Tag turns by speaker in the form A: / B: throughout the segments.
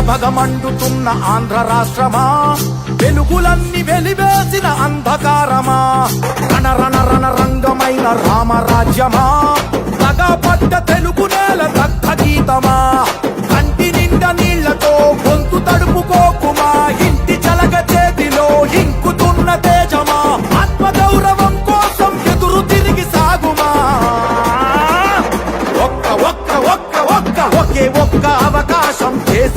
A: భగమండుతున్న ఆంధ్ర రాష్ట్రమా? వెలుగులన్నీ వెలివేసిన అంధకారమా? రణ రణ రణ రంగమైన రామరాజ్యమా? పడ్డ తెలుగు నేల దగ్ధ గీతమా?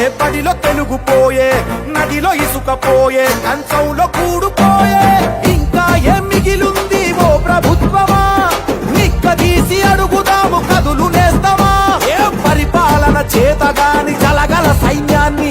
A: పోయే పడిలో తెలుగు పోయే నదిలో ఇసుక పోయే కంచంలో కూడుపోయే ఇంకా ఏ మిగిలుంది ఓ ప్రభుత్వమా? నిక్కదీసి అడుగుదాము కదులు నేస్తామా? ఏ పరిపాలన చేతగాని జలగల సైన్యాన్ని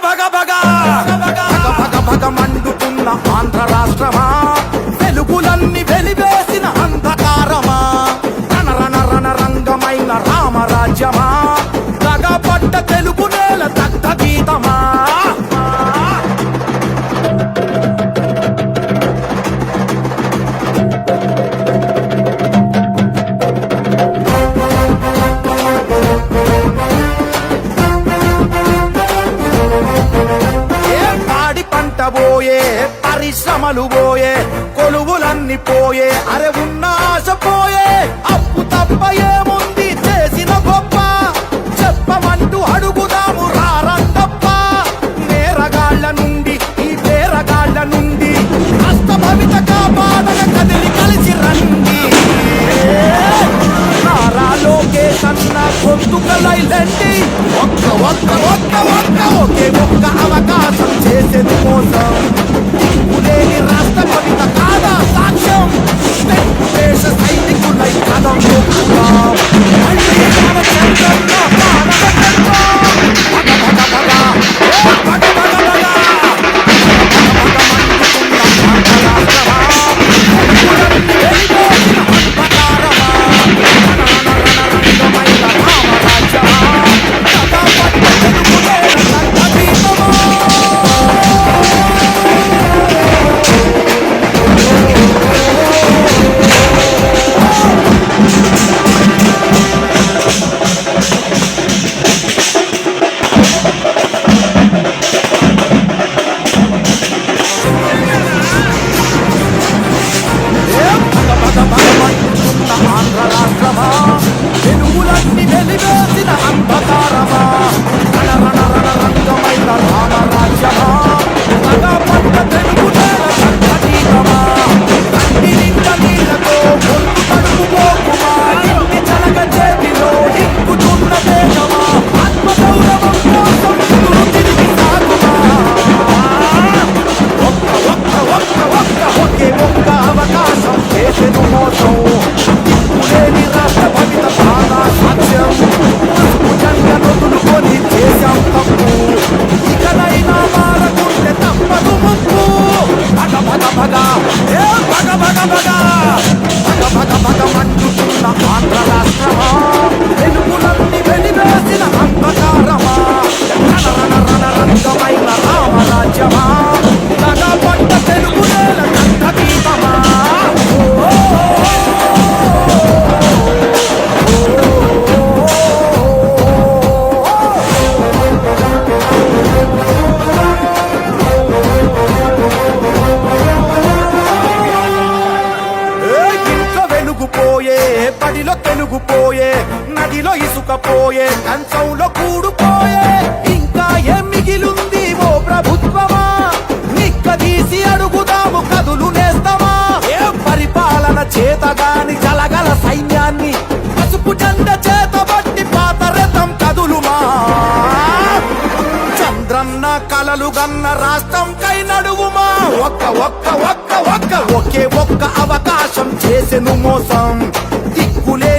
A: పోయే పరిశ్రమలు పోయే కొలువులన్నీ పోయే అరే ఉన్నాస పోయే. పొత్తుకల గొంతుకలైలండి ఒక్క ఒక్క ఒక్క ఒక్క ఒకే ఒక్క అవకాశం చేసేది మోసం. పోయే నదిలో ఇసుకపోయే కంచంలో కూడుపోయే ఇంకా ఏం మిగిలుంది ఓ ప్రభుత్వమా? నిక్కదీసి అడుగుదాము కదులు నేస్తామా? ఏ పరిపాలన చేతగాని జలగల సైన్యాన్ని పసుపు జెండ చేతబట్టి పాత రథం కదులుమా? చంద్రన్న కలలు గన్న రాష్ట్రం కై నడువుమా? ఒక్క ఒక్క ఒక్క ఒక్క ఒకే ఒక్క అవకాశం చేసెను మోసం.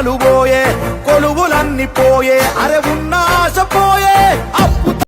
A: పరిశ్రమలు పోయే కొలువులన్నీ పోయే అరే ఉన్న ఆశ పోయే